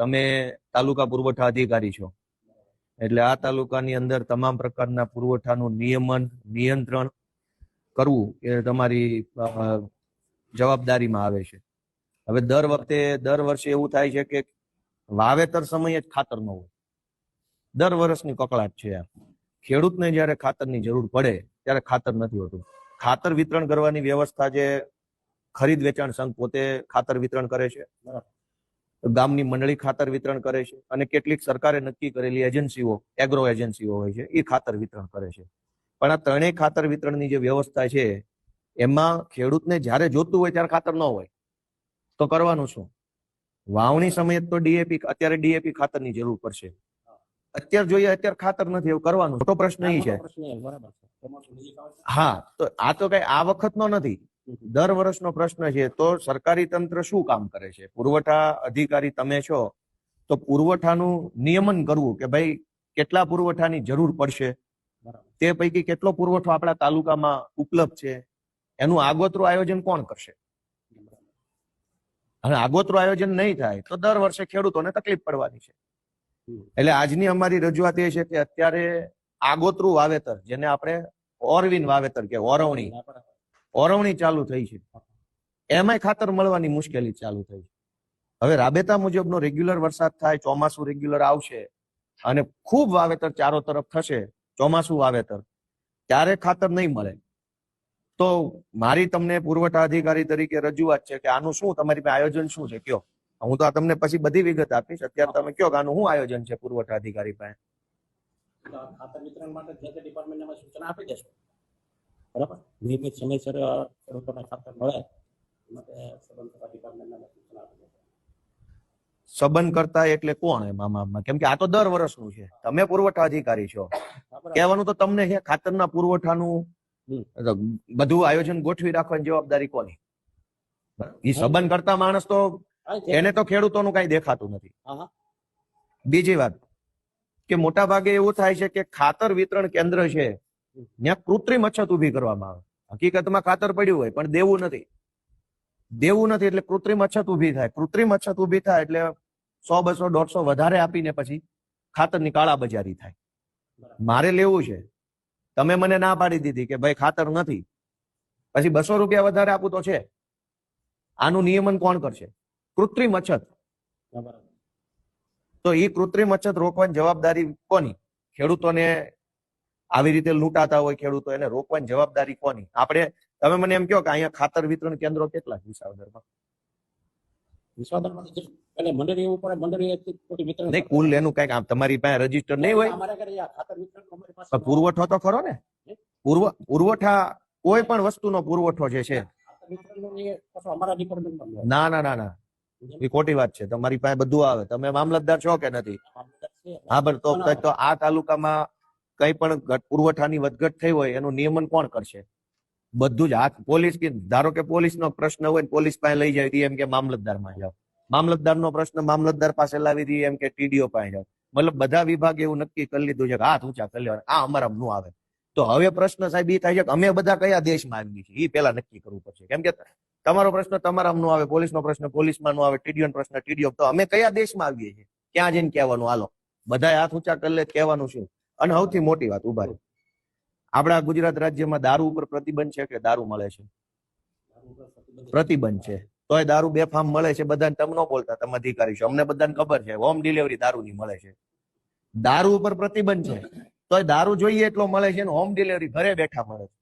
તમે તાલુકા પુરવઠા અધિકારી છો. એટલે આ તાલુકાની અંદર તમામ પ્રકારના પુરવઠાનું નિયમન, નિયંત્રણ કરવું એ તમારી જવાબદારીમાં આવે છે. હવે દર વખતે, દર વર્ષે એવું થાય છે કે વાવેતર સમયે જ ખાતર ન હોય. દર વર્ષની કકળાટ છે આ. ખેડૂતને જ્યારે ખાતરની જરૂર પડે, ત્યારે ખાતર નથી હોતું. ખાતર વિતરણ કરવાની વ્યવસ્થા જે ખરીદ વેચાણ સંઘ પોતે ખાતર વિતરણ કરે છે. ગામની મંડળી ખાતર વિતરણ કરે છે અને કેટલીક સરકારે નક્કી કરેલી એજન્સીઓ એગ્રો એજન્સીઓ હોય છે એ ખાતર વિતરણ કરે છે. પણ આ ત્રણેય ખાતર વિતરણની જે વ્યવસ્થા છે એમાં ખેડૂતને જ્યારે જોતું હોય ત્યારે ખાતર ન હોય. તો કરવાનું શું? વાવણી સમયે તો ડીએપી અત્યારે ડીએપી ખાતરની જરૂર પડશે. અત્યારે જોઈએ અત્યારે ખાતર નથી એવું કરવાનું. મોટો પ્રશ્ન એ છે. હા તો આ તો કઈ આ વખતનો નથી. દર વર્ષનો પ્રશ્ન છે, તો સરકારી તંત્ર શું કામ કરે છે? પુરવઠા અધિકારી તમે છો, તો પુરવઠાનું નિયમન કરવું કે ભાઈ કેટલા પુરવઠાની જરૂર પડશે? તે પૈકી કેટલો પુરવઠો આપણા તાલુકામાં ઉપલબ્ધ છે? એનું આગોતરું આયોજન કોણ કરશે? અને આગોતરું આયોજન નહીં થાય, તો દર વર્ષે ખેડૂતોને તકલીફ પડવાની છે. એટલે આજની અમારી રજૂઆત એ છે કે અત્યારે આગોતરું વાવેતર, જેને આપણે ઓરવિન વાવેતર કે ઓરવણી. ઓરવણી ચાલુ થઈ છે. એમાંય ખાતર મળવાની મુશ્કેલી ચાલુ થઈ છે. હવે રાબેતા મુજબનો રેગ્યુલર વરસાદ થાય, ચોમાસું રેગ્યુલર આવશે અને ખૂબ વાવેતર ચારો તરફ થશે, ચોમાસું વાવેતર, ત્યારે ખાતર નહીં મળે. તો મારી તમને પુરવઠા અધિકારી તરીકે રજૂઆત છે કે આનું શું, તમારી પાસે આયોજન શું છે? કયો? હું તો આ તમને પછી બધી વિગત આપીશ. અત્યારે તમે કયો કે આનું શું આયોજન છે પુરવઠા અધિકારી પાસે? ખાતર વિતરણ માટે જે તે ડિપાર્ટમેન્ટને સૂચના આપી દેશું બરાબર? નિયમિત સમયસર ખેડૂતોને ખાતર મળે સંબંધ કરતા એટલે કોણ એમ કેમ કે આ તો દર વર્ષનું છે. તમે પુરવઠા અધિકારી છો કહેવાનું તો તમને છે ખાતરના પુરવઠાનું બધું આયોજન ગોઠવી રાખવાની જવાબદારી કોની? એ સંબંધ કરતા માણસ તો એને તો ખેડૂતોનું કઈ દેખાતું નથી. બીજી વાત કે મોટા ભાગે એવું થાય છે કે ખાતર વિતરણ કેન્દ્ર છે ત્યાં કૃત્રિમ અછત ઊભી કરવામાં આવે. હકીકતમાં ખાતર પડ્યું હોય પણ દેવું નથી. દેવું નથી એટલે કૃત્રિમ અછત ઊભી થાય. કૃત્રિમ અછત ઊભી થાય એટલે સો બસો દોઢસો વધારે આપીને પછી ખાતરની કાળાબજારી થાય. મારે લેવું છે. તમે મને ના પાડી દીધી કે ભાઈ ખાતર નથી. પછી બસો રૂપિયા વધારે આપું તો છે. આનું નિયમન કોણ કરશે? કૃત્રિમ અછત. તો એ કૃત્રિમ અછત રોકવાની જવાબદારી કોની? ખેડૂતોને આવી રીતે લૂંટાતા હોય ખેડૂતો એને રોકવાની જવાબદારી કોની? આપણે તમે મને એમ કહો કે અહીંયા ખાતર વિતરણ કેન્દ્રો કેટલા વિસાવદરમાં? કુલ એનું કંઈક તમારી પાસે રજિસ્ટર નહીં હોય. પુરવઠો તો ખરો ને? પૂર્વ પુરવઠા કોઈ પણ વસ્તુનો પુરવઠો જે છે. ના ના ના ના. એ ખોટી વાત છે. તમારી પાસે બધું આવે. તમે મામલતદાર છો કે નથી? હા બરાબર તો તો આ તાલુકામાં કઈ પણ પુરવઠાની વધઘટ થઈ હોય એનું નિયમન કોણ કરશે? બધું જ હાથ, પોલીસ કે, ધારો કે પોલીસનો પ્રશ્ન હોય પોલીસ પાસે લઈ જાય એમ કે મામલતદારમાં જાઓ. મામલતદારનો પ્રશ્ન મામલતદાર પાસે લાવી દઈએ એમ કે ટીડીઓ પાસે જાઓ. મતલબ બધા વિભાગ એવું નક્કી કરી લીધું છે કે હાથ ઊંચા કરી લેવાના. આ અમારા નું આવે. તો હવે પ્રશ્ન સાહેબ એ થાય છે કે અમે બધા કયા દેશમાં આવીએ છીએ? એ પેલા નક્કી કરવું પડશે. કેમ કે તમારો પ્રશ્ન તમારા નો આવે, પોલીસનો પ્રશ્ન પોલીસમાં નો આવે ટીડીઓ પ્રશ્ન ટીડીઓ. તો અમે કયા દેશમાં આવીએ છીએ? ક્યાં જઈને કહેવાનું? હાલો. બધા હાથ ઊંચા કરી લે, કહેવાનું શું? અને સૌથી મોટી વાત ઊભા આપણા ગુજરાત રાજ્યમાં દારૂ ઉપર પ્રતિબંધ છે કે દારૂ મળે છે? પ્રતિબંધ છે. તોય દારૂ બેફામ મળે છે, બધાને તમે ન બોલતા, તમે અધિકારી છો. અમને બધાને ખબર છે, હોમ ડિલિવરી દારૂની મળે છે. દારૂ ઉપર પ્રતિબંધ છે. તોય દારૂ જોઈએ એટલો મળે છે ને હોમ ડિલિવરી ઘરે બેઠા મળે છે.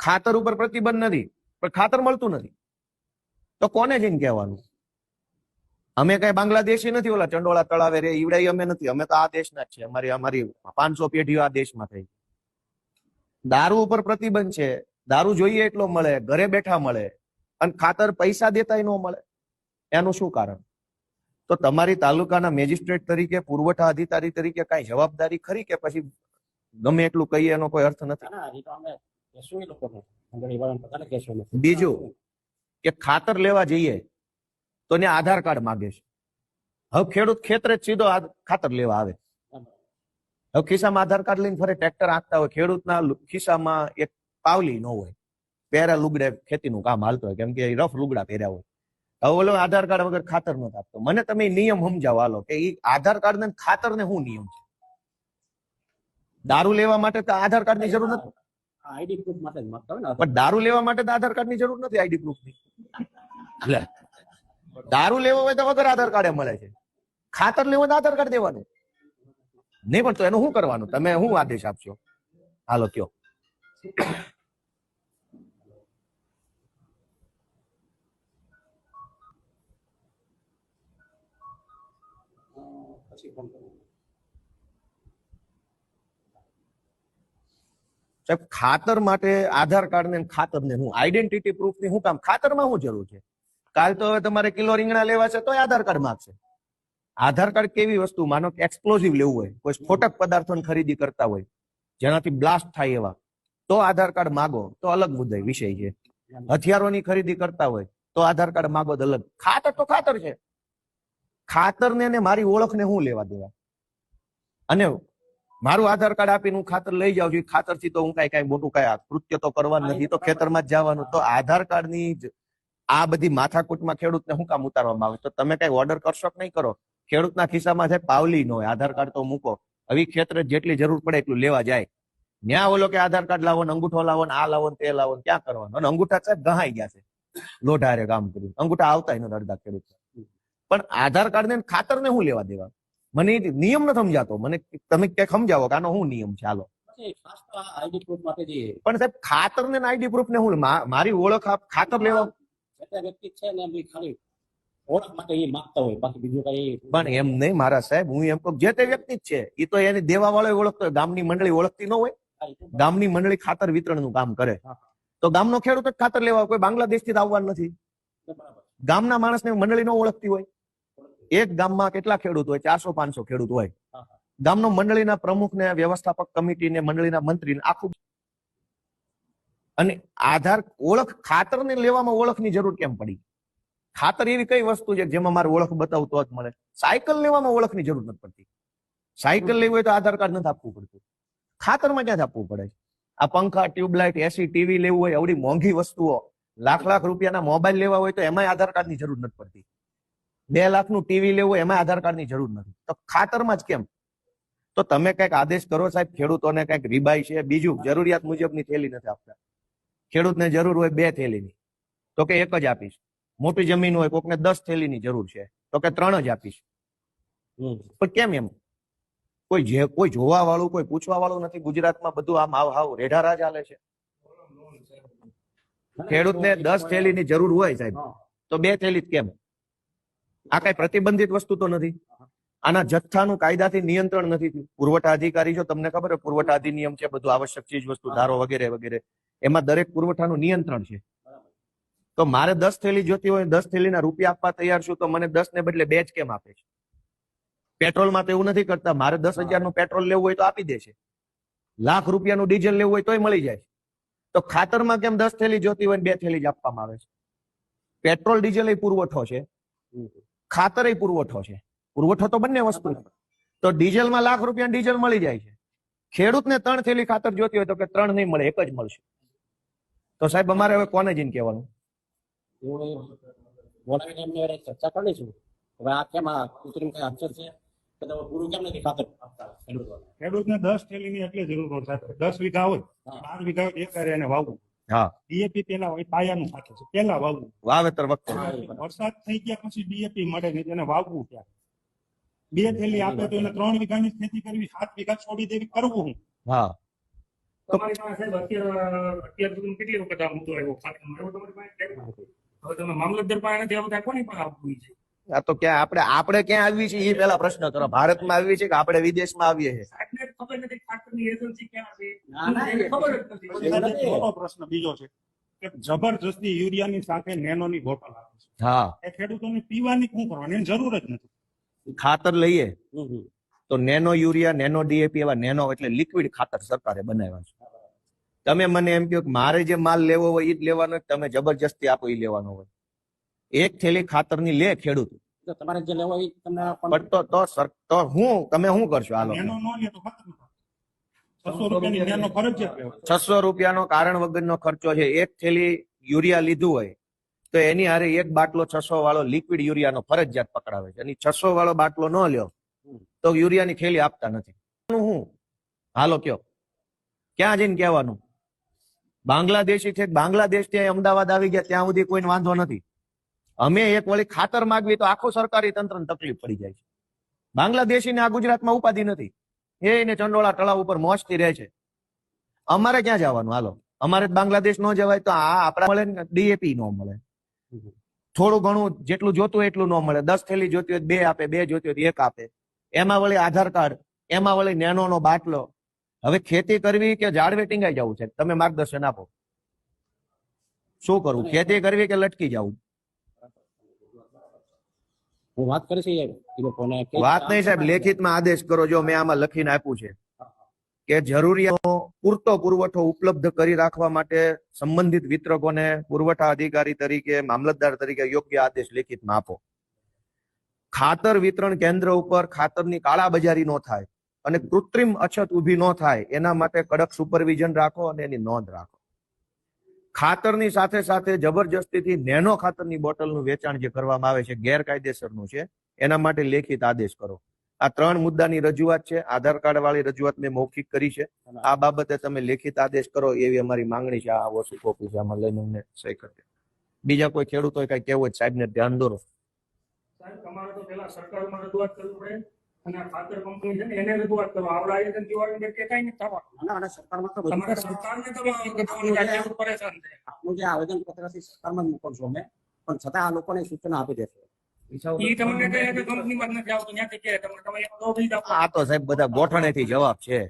ખાતર ઉપર પ્રતિબંધ નથી, પણ ખાતર મળતું નથી. તો કોને જઈને કહેવાનું? અમે કઈ બાંગ્લાદેશી નથી ઓલા ચંડોળા તળાવે રે ઈવડાઈ અમે નથી. અમે તો આ દેશના જ છે અમારી અમારી પાંચસો પેઢીઓ આ દેશમાં થઈ. દારૂ ઉપર પ્રતિબંધ છે. દારૂ જોઈએ એટલો મળે ઘરે બેઠા મળે અને ખાતર પૈસા દેતા ન મળે. એનું શું કારણ? તો તમારી તાલુકાના મેજિસ્ટ્રેટ તરીકે પુરવઠા અધિકારી તરીકે કઈ જવાબદારી ખરી કે પછી ગમે એટલું કહીએ એનો કોઈ અર્થ નથી. બીજું કે ખાતર લેવા જઈએ. તો એને આધાર કાર્ડ માગે છે. હવે ખેડૂત ખેતરે સીધો ખાતર લેવા આવે. હવે ખિસ્સામાં આધાર કાર્ડ લઈને ફરે ટ્રેક્ટર આંકતા હોય ખેડૂતના ખિસ્સામાં એક પાવલી ન હોય પહેરા લુગડે ખેતીનું કામ હાલતું હોય કેમ કે રફ લુગડા પહેર્યા હોય. હવે ઓલો આધાર કાર્ડ વગર ખાતર નથી આપતો. મને તમે નિયમ સમજાવો હાલો કે આધાર કાર્ડ ને ખાતર ને શું નિયમ છે? દારૂ લેવા માટે તો આધાર કાર્ડની જરૂર નથી? આઈડી પ્રૂફ માટે ને પણ દારૂ લેવા માટે તો આધાર કાર્ડની જરૂર નથી આઈડી પ્રૂફની લે. દારૂ લેવો હોય તો વગર આધાર કાર્ડ મળે છે. ખાતર લેવો તો આધાર કાર્ડ દેવાનું. નહીં પણ તો એનું શું કરવાનું? તમે શું આદેશ આપશો? હાલો કયો. સાહેબ ખાતર માટે આધાર કાર્ડ ને ખાતર ને હું આઈડેન્ટિટી પ્રૂફની શું કામ ખાતરમાં શું જરૂર છે? કાલ તો હવે તમારે કિલો રીંગણા લેવા છે તો આધાર કાર્ડ માંગશે. આધાર કાર્ડ કેવી વસ્તુ? માનો કે એક્સપ્લોઝિવ લેવું હોય, કોઈ સ્ફોટક પદાર્થોની ખરીદી કરતા હોય, જેનાથી બ્લાસ્ટ થાય એવા, તો આધાર કાર્ડ માગો, તો અલગ મુદ્દે વિષય છે. હથિયારોની ખરીદી કરતા હોય, તો આધાર કાર્ડ માગો તો અલગ. ખાતર તો ખાતર છે. ખાતર ને મારી ઓળખને હું લેવા દેવા? અને મારું આધાર કાર્ડ આપીને હું ખાતર લઈ જાઉં છું ખાતરથી તો હું કઈ કઈ મોટું કઈ કૃત્ય તો કરવાનું નથી, તો ખેતરમાં જ જવાનું, તો આધાર કાર્ડની જ આ બધી માથાકૂટમાં ખેડૂતને શું કામ ઉતારવામાં આવે? તો તમે કઈ ઓર્ડર કરશો કે નહીં કરો? ખેડૂતના ખિસ્સામાં છે પાવલી ન હોય આધાર કાર્ડ તો મૂકો. હવે ક્ષેત્રે જેટલી જરૂર પડે એટલું લેવા જાય. ન્યા ઓલો કે આધાર કાર્ડ લાવો ને અંગૂઠો લાવો ને આ લાવો ને તે લાવો ને ક્યાં કરવાનો? અને અંગૂઠા સાહેબ ગહાઈ ગયા છે. લોઢારે કામ કર્યું અંગૂઠા આવતા નથી અડધા ખેડૂત પણ આધાર કાર્ડ ને ખાતર ને શું લેવા દેવા? મને નિયમ ન સમજાતો. મને તમે ક્યાંક સમજાવો કે આનો શું નિયમ છે? હાલો. પણ સાહેબ ખાતર ને આઈડી પ્રૂફ ને હું મારી ઓળખ આપ ખાતર લેવા જે વ્યક્તિ છે ને એમની ખાલી ઓળખ માટે એ માંગતા હોય. બાકી બીજું કઈ પણ એમ નહીં મારા સાહેબ હું એમ કહું જે તે વ્યક્તિ જ છે એ તો એની દેવા વાળો ઓળખતો ગામની મંડળી ઓળખતી ન હોય. ગામની મંડળી ખાતર વિતરણ કામ કરે. તો ગામનો ખેડૂત જ ખાતર લેવા કોઈ બાંગ્લાદેશથી આવવાનું નથી. ગામના માણસને મંડળી ન ઓળખતી હોય. એક ગામમાં કેટલા ખેડૂત હોય? ચારસો પાંચસો ખેડૂત હોય. ગામનો મંડળીના પ્રમુખ ને વ્યવસ્થાપક કમિટી ને મંડળીના મંત્રી ને આખું અને આધાર ઓળખ ખાતર ને લેવામાં ઓળખની જરૂર કેમ પડી? ખાતર એવી કઈ વસ્તુ છે જેમાં મારે ઓળખ બતાવતો જ મળે? સાયકલ લેવામાં ઓળખની જરૂર નથી પડતી. સાયકલ લેવી હોય તો આધાર કાર્ડ નથી આપવું પડતું. ખાતરમાં ક્યાંથી આપવું પડે? આ પંખા, ટ્યુબલાઇટ, એસી, ટીવી લેવું હોય, આવડી મોંઘી વસ્તુઓ. લાખ લાખ રૂપિયાના મોબાઈલ લેવા હોય તો એમાંય આધાર કાર્ડની જરૂર નથી પડતી. બે લાખનું ટીવી લેવું હોય એમાં આધાર કાર્ડની જરૂર નથી. તો ખાતરમાં જ કેમ? તો તમે કંઈક આદેશ કરો સાહેબ, ખેડૂતોને કંઈક રીબાઈ છે, બીજું જરૂરિયાત મુજબની થેલી નથી આપતા. ખેડૂતને જરૂર હોય બે થેલીની. તો કે એક જ આપીશ. મોટી જમીન હોય કોકને દસ થેલીની જરૂર છે તો કે ત્રણ જ આપીશ. પણ કેમ એમ? કોઈ જે કોઈ જોવા વાળું કોઈ પૂછવા વાળું નથી ગુજરાતમાં બધું આમ હાવ હાવ રેઢારા ચાલે છે. ખેડૂતને દસ થેલીની જરૂર હોય સાહેબ તો બે થેલી કેમ? આ કઈ પ્રતિબંધિત વસ્તુ તો નથી. આના જથ્થાનું કાયદાથી નિયંત્રણ નથી પુરવઠા અધિકારી જો તમને ખબર હોય પુરવઠા અધિનિયમ છે બધું આવશ્યક ચીજ વસ્તુ ધારો વગેરે વગેરે. એમાં દરેક પુરવઠાનું નિયંત્રણ છે. તો મારે દસ થેલી જોતી હોય દસ થેલીના રૂપિયા આપવા તૈયાર છું તો મને દસ ને બદલે બે જ કેમ આપે છે? પેટ્રોલમાં તો એવું નથી કરતા મારે દસ હજારનું પેટ્રોલ લેવું હોય તો આપી દે છે. લાખ રૂપિયાનું ડીઝલ લેવું હોય તોય મળી જાય તો ખાતરમાં કેમ દસ થેલી જોતી હોય બે થેલી જ આપવામાં આવે છે? પેટ્રોલ ડીઝલ એ પુરવઠો છે. ખાતર એ પુરવઠો છે. પુરવઠો તો બંને વસ્તુ તો ડીઝલમાં લાખ રૂપિયા ડીઝલ મળી જાય છે. ખેડૂતને ત્રણ થેલી ખાતર જોતી હોય તો કે ત્રણ નહીં મળે એક જ મળશે. તો સાહેબ અમારે હવે કોને જઈને કહેવાનું? એવું બોલાવીને એમને ચર્ચા કરી લઈશું. હવે આ કેમ આ કૃત્રિમ કઈ અક્ષર છે? પૂરું કેમ નથી ખાતર ખેડૂતને દસ થેલીની એટલી જરૂર હોય દસ વીઘા હોય બાર વીઘા એક એને વાવવું. હા. ડીએપી પેલા હોય પાયાનું ખાતર છે. પેલા વાવવું. વાવેતર વખતે. વરસાદ થઈ ગયા પછી ડીએપી મળે નહીં તેને વાવવું ત્યાં બે થેલી આપે તો એને ત્રણ વીઘાની ખેતી કરવી સાત વીઘા છોડી દેવી કરવું હું? હા. તમારી પાસે સાહેબ અત્યારે અત્યાર સુધી કેટલી વખત આ મુદ્દો આવ્યો? ખાતરનો? એવો તમારી પાસે હવે તમે મામલતદાર પાસે નથી આવતા કોની પાસે આવવું છે? આ તો ક્યાં આપણે આપણે ક્યાં આવી છે એ પેલા પ્રશ્ન કરો. ભારતમાં આવી છે કે આપણે વિદેશમાં આવીએ છીએ? ખબર નથી ખાતરની એજન્સી ક્યાં છે? ના, ના, એને ખબર જ નથી. નથી. પ્રશ્ન બીજો છે કે જબરજસ્તી યુરિયાની સાથે નેનોની બોટલ આવે છે. હા. એ ખેડૂતોને પીવાની શું કરવાની? જરૂર જ નથી. ખાતર લઈએ. તો નેનો યુરિયા નેનો ડીએપી એવા નેનો એટલે લિક્વિડ ખાતર સરકારે બનાવ્યા છે. તમે મને એમ કહો કે મારે જે માલ લેવો હોય એ જ લેવાનો તમે જબરજસ્તી આપો એ લેવાનો હોય? એક થેલી ખાતરની લે ખેડૂત. તમારે જે લેવો એ તમને પણ પણ તો તો સર તો હું તમે શું કરશો? નો લેવો છસો રૂપિયાનો કારણ વગરનો ખર્ચો છે. એક થેલી યુરિયા લીધું હોય તો એની હારે એક બાટલો છસો વાળો લિક્વિડ યુરિયાનો ફરજિયાત પકડાવે છે. અને છસો વાળો બાટલો ન લ્યો તો યુરિયાની થેલી આપતા નથી. હું હાલો કયો ક્યાં જઈને કહેવાનું? બાંગ્લાદેશી છે, બાંગ્લાદેશ ત્યાં અમદાવાદ આવી ગયા, ત્યાં સુધી કોઈને વાંધો નથી. અમે એક વળી ખાતર માગવી તો આખું સરકારી તંત્રને તકલીફ પડી જાય છે. બાંગ્લાદેશીને આ ગુજરાતમાં ઉપાધિ નથી. એને ચંડોળા તળાવ ઉપર મોજથી રહે છે. અમારે ક્યાં જવાનું? હાલો. અમારે બાંગ્લાદેશ ન જવાય તો આ આપણા મળે ડીએપી ન મળે. થોડું ઘણું જેટલું જોતું એટલું ન મળે. દસ થેલી જોતી હોય બે આપે, બે જોતી હોય એક આપે. એમાં વળી આધાર કાર્ડ, એમાં વળી નેનો નો બાટલો હવે ખેતી કરવી કે ઝાડવે ટીંગાઈ જવું છે? તમે માર્ગદર્શન આપો. શું કરવું ખેતી કરવી કે લટકી જવું? વાત કરી છે વાત નહીં સાહેબ લેખિતમાં આદેશ કરો જો મેં આમાં લખીને આપ્યું છે કે જરૂરિયાતો પૂરતો પુરવઠો ઉપલબ્ધ કરી રાખવા માટે સંબંધિત વિતરકોને પુરવઠા અધિકારી તરીકે મામલતદાર તરીકે યોગ્ય આદેશ લેખિતમાં આપો. ખાતર વિતરણ કેન્દ્ર ઉપર ખાતરની કાળાબજારી ન થાય. અને કૃત્રિમ અછત ઊભી ન થાય, એના માટે કડક સુપરવિઝન રાખો અને એની નોંધ રાખો. ખાતરની સાથે સાથે જબરજસ્તીથી નેનો ખાતરની બોટલનું વેચાણ જે કરવામાં આવે છે, ગેરકાયદેસરનું છે, એના માટે લેખિત આદેશ કરો. આ ત્રણ મુદ્દાની રજૂઆત છે, આધાર કાર્ડ વાળી રજૂઆત મેં મૌખિક કરી છે. આ બાબતે તમે લેખિત આદેશ કરો એવી અમારી માંગણી છે. આ વસ્તુ કોપી લઈને અમને સહી કરજો બીજા કોઈ ખેડૂતો કઈ કેવું હોય સાહેબ ને ધ્યાન દોરો. સાહેબ, તમારે તો પેલા સરકારમાં રજૂઆત કરવી પડે. અને ખાતર કંપની છે ને એને રજૂઆત કરો. આવડા આયોજન દિવાળી કે કઈ નથી થવાનું. ના, ના, સરકારમાં તો તમારે સરકારને તમારે કરવાનું છે, આ ખેડૂત પરેશાન છે. આપનું જે આવેદન પત્ર છે સરકારમાં જ મોકલશો અમે. પણ છતાં આ લોકોને સૂચના આપી દેશે ઈ તમને કહે કે કંપનીમાં જ નથી આવતું. ત્યાંથી કહે તમને તમે એક દો બીજ આપો. આ તો સાહેબ બધા ગોઠણેથી જવાબ છે.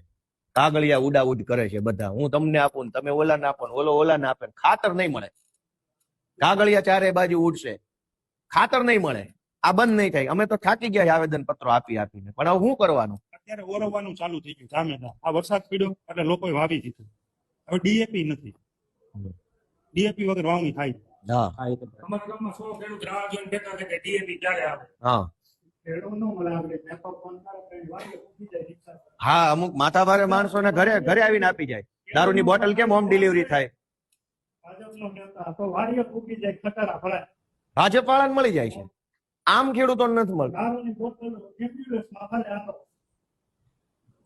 કાગળિયા ઉડાઉડ કરે છે બધા. હું તમને આપું ને તમે ઓલાને આપો ઓલો ઓલો ઓલાને આપે ખાતર નહીં મળે. કાગળિયા ચારે બાજુ ઉડશે. ખાતર નહીં મળે. આ બંધ નહીં થાય. અમે તો થાકી ગયા આવેદન પત્રો આપી આપીને. પણ હવે શું કરવાનું? અત્યારે ઓરવવાનું ચાલુ થઈ ગયું જામેદાર આ વરસાદ પીડ્યો એટલે લોકો વાવી દીધું. હવે ડીએપી નથી. ડીએપી વગર વાવણી થાય હા. અમુક માથા ભારે માણસો ન ઘરે ઘરે આવીને આપી જાય. દારૂની બોટલ કેમ હોમ ડિલિવરી થાય? ભાજપ વાળા મળી જાય છે. આમ ખેડૂતોને નથી મળતું.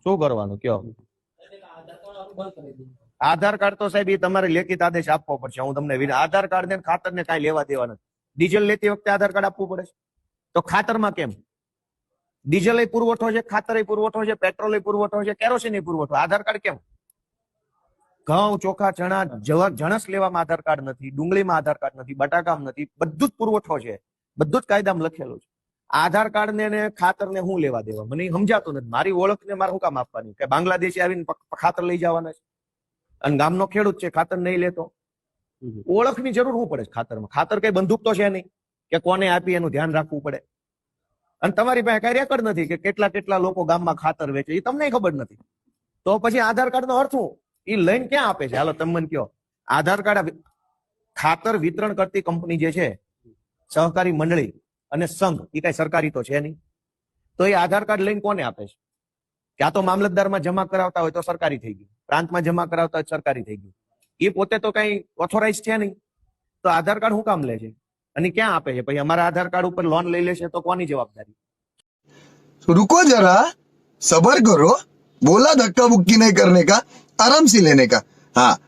શું કરવાનું? કયો? આધાર કાર્ડ તો સાહેબ એ તમારે લેખિત આદેશ આપવો પડશે. હું તમને આધાર કાર્ડ ને ખાતર ને કાંઈ લેવા દેવા નથી. ડીઝલ લેતી વખતે આધાર કાર્ડ આપવું પડે છે. તો ખાતરમાં કેમ? ડીઝલ પુરવઠો છે ખાતર પુરવઠો છે પેટ્રોલ પુરવઠો છે કેરોસીન પુરવઠો. આધાર કાર્ડ કેમ? ઘઉં ચોખા ચણા જણસ લેવામાં આધાર કાર્ડ નથી ડુંગળીમાં આધાર કાર્ડ નથી બટાકામાં નથી બધું જ પુરવઠો છે. બધું જ કાયદામાં લખેલું છે. આધાર કાર્ડ ને ખાતર ને હું લેવા દેવા? મને સમજાતું નથી. મારી ઓળખ ને મારે શું કામ આપવાની? કે બાંગ્લાદેશી આવીને ખાતર લઈ જવાના છે? અને ગામનો ખેડૂત છે ખાતર નહીં લેતો. ઓળખની જરૂર શું પડે ખાતર ખાતરમાં. ખાતર કઈ બંદૂક તો છે નહીં કે કોને આપી એનું ધ્યાન રાખવું પડે? અને તમારી પાસે કઈ રેકર્ડ નથી કે કેટલા કેટલા લોકો ગામમાં ખાતર વેચે? એ તમને ખબર નથી. તો પછી આધાર કાર્ડ નો અર્થ શું? એ લઈને ક્યાં આપે છે? હાલો તમે મને કયો આધાર કાર્ડ ખાતર વિતરણ કરતી કંપની જે છે સહકારી મંડળી અને સંઘ એ કઈ સરકારી તો છે નહીં. તો એ આધાર કાર્ડ લઈને કોને આપે છે? ક્યાં તો મામલતદારમાં જમા કરાવતા હોય તો સરકારી થઈ ગયું. પ્રાંતમાં જમા કરાવતા હોય સરકારી થઈ ગયું. એ પોતે તો કઈ ઓથોરાઇઝ છે નહીં. તો આધાર કાર્ડ શું કામ લે છે? અને ક્યાં આપે છે? ભાઈ અમારા આધાર કાર્ડ ઉપર લોન લઈ લેશે તો કોની જવાબદારી? રૂકો જરા. સબર કરો. બોલા ધક્કા બુક્કી નહીં કરને કા. આરામ સી લેને કા. હા.